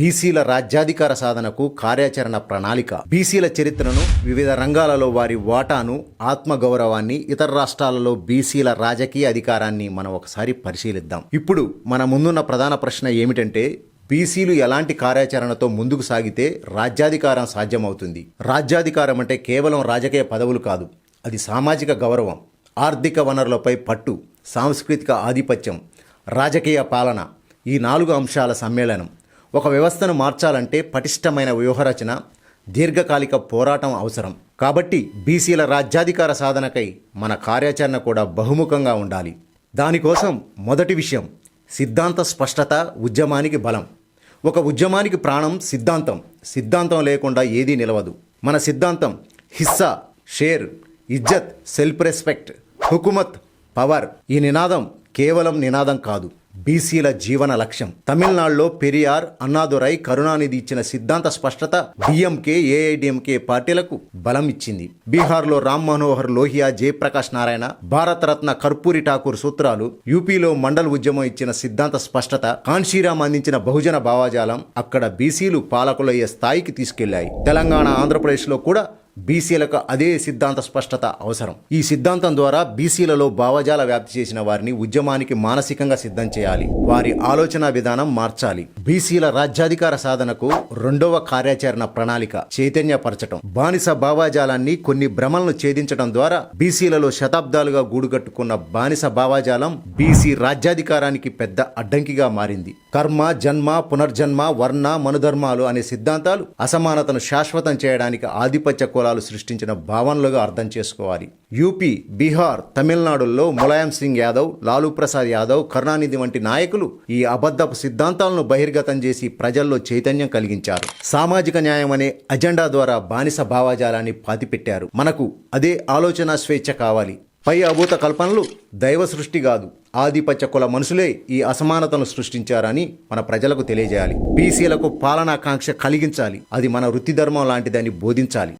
బీసీల రాజ్యాధికార సాధనకు కార్యాచరణ ప్రణాళిక. బీసీల చరిత్రను వివిధ రంగాలలో వారి వాటాను ఆత్మగౌరవాన్ని ఇతర రాష్ట్రాలలో బీసీల రాజకీయ అధికారాన్ని మనం ఒకసారి పరిశీలిద్దాం. ఇప్పుడు మన ముందున్న ప్రధాన ప్రశ్న ఏమిటంటే బీసీలు ఎలాంటి కార్యాచరణతో ముందుకు సాగితే రాజ్యాధికారం సాధ్యమవుతుంది? రాజ్యాధికారం అంటే కేవలం రాజకీయ పదవులు కాదు అది సామాజిక గౌరవం ఆర్థిక వనరులపై పట్టు సాంస్కృతిక ఆధిపత్యం రాజకీయ పాలన ఈ నాలుగు అంశాల సమ్మేళనం. ఒక వ్యవస్థను మార్చాలంటే పటిష్టమైన వ్యూహరచన దీర్ఘకాలిక పోరాటం అవసరం. కాబట్టి బీసీల రాజ్యాధికార సాధనకై మన కార్యాచరణ కూడా బహుముఖంగా ఉండాలి. దానికోసం మొదటి విషయం సిద్ధాంత స్పష్టత ఉద్యమానికి బలం. ఒక ఉద్యమానికి ప్రాణం సిద్ధాంతం. సిద్ధాంతం లేకుండా ఏదీ నిలవదు. మన సిద్ధాంతం హిస్సా షేర్ ఇజ్జత్ సెల్ఫ్ రెస్పెక్ట్ హుకుమత్ పవర్. ఈ నినాదం కేవలం నినాదం కాదు. బీసీల జీవన లక్ష్యం. తమిళనాడులో పెరియార్ అన్నాదురై కరుణానిధి ఇచ్చిన సిద్ధాంత స్పష్టత డిఎంకే ఏఐడిఎంకే పార్టీలకు బలం ఇచ్చింది. బీహార్లో రామ్ మనోహర్ లోహియా జయప్రకాష్ నారాయణ భారతరత్న కర్పూరి ఠాకూర్ సూత్రాలు యూపీలో మండల్ ఉద్యమం ఇచ్చిన సిద్ధాంత స్పష్టత కాన్షీరామ్ అందించిన బహుజన భావాజాలం అక్కడ బీసీలు పాలకులయ్యే స్థాయికి తీసుకెళ్ళాయి. తెలంగాణ ఆంధ్రప్రదేశ్లో కూడా బీసీలకు అదే సిద్ధాంత స్పష్టత అవసరం. ఈ సిద్ధాంతం ద్వారా బీసీలలో భావజాల వ్యాప్తి చేసిన వారిని ఉద్యమానికి మానసికంగా సిద్ధం చేయాలి. వారి ఆలోచన విధానం మార్చాలి. బీసీల రాజ్యాధికార సాధనకు రెండవ కార్యాచరణ ప్రణాళిక చైతన్యపరచటం. బానిస భావాజాలాన్ని కొన్ని భ్రమలను ఛేదించడం ద్వారా బీసీలలో శతాబ్దాలుగా గూడుగట్టుకున్న బానిస భావాజాలం బీసీ రాజ్యాధికారానికి పెద్ద అడ్డంకిగా మారింది. కర్మ జన్మ పునర్జన్మ వర్ణ మనుధర్మాలు అనే సిద్ధాంతాలు అసమానతను శాశ్వతం చేయడానికి ఆధిపత్య కులాలు సృష్టించిన భావనలుగా అర్థం చేసుకోవాలి. యూపీ బీహార్ తమిళనాడుల్లో ములాయం సింగ్ యాదవ్ లాలూ ప్రసాద్ యాదవ్ కరుణానిధి వంటి నాయకులు ఈ అబద్ధపు సిద్ధాంతాలను బహిర్గతం చేసి ప్రజల్లో చైతన్యం కలిగించారు. సామాజిక న్యాయం అనే అజెండా ద్వారా బానిస భావాజాలాన్ని పాతిపెట్టారు. మనకు అదే ఆలోచన స్వేచ్ఛ కావాలి. పై అభూత కల్పనలు దైవ సృష్టి కాదు. ఆధిపత్య కుల మనుషులే ఈ అసమానతను సృష్టించారని మన ప్రజలకు తెలియజేయాలి. బీసీలకు పాలనాకాంక్ష కలిగించాలి. అది మన వృత్తి ధర్మం లాంటిదని బోధించాలి.